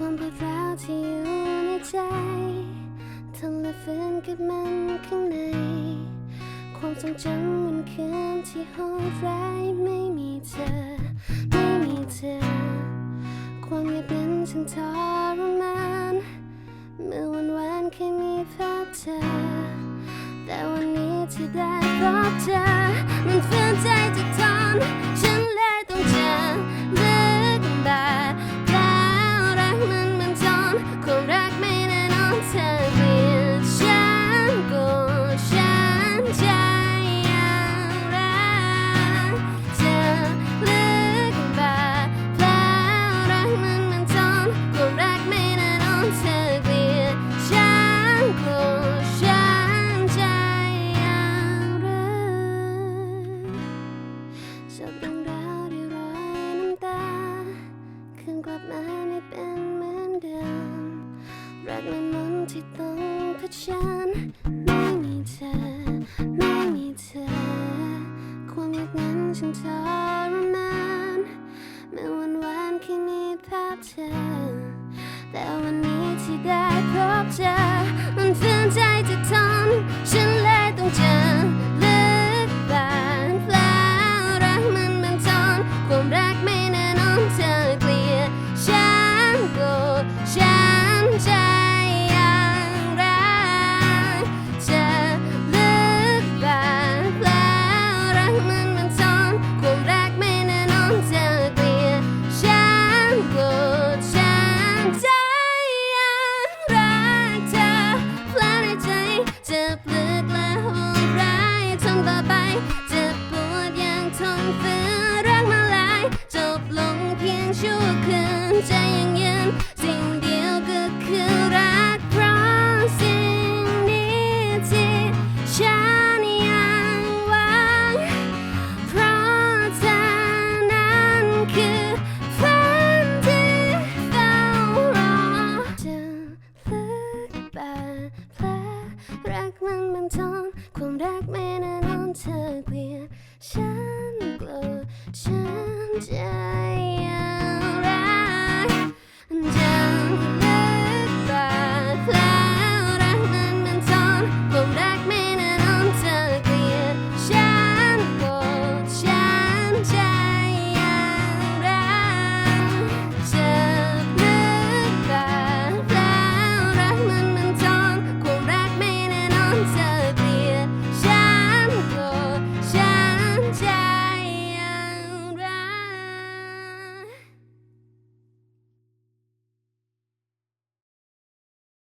ความปวเร้าที่อยู่ในใจทำและฟื้นกับมันข้างใน ความทรงจำวันคืนที่โหดร้ายไม่มีเธอ ไม่มีเธอ ความเงียบเป็นช่างทรมานเมื่อวันวานเคยมีภาพเธอ แต่วันนี้ที่ได้พบเธอ ที่ต้องเผชิญไม่มีเธอ ไม่มีเธอ ความรักนั้นฉันทรมานเมื่อวันวานแค่มีภาพเธอ แต่วันนี้ที่ได้พบเธอมัน You.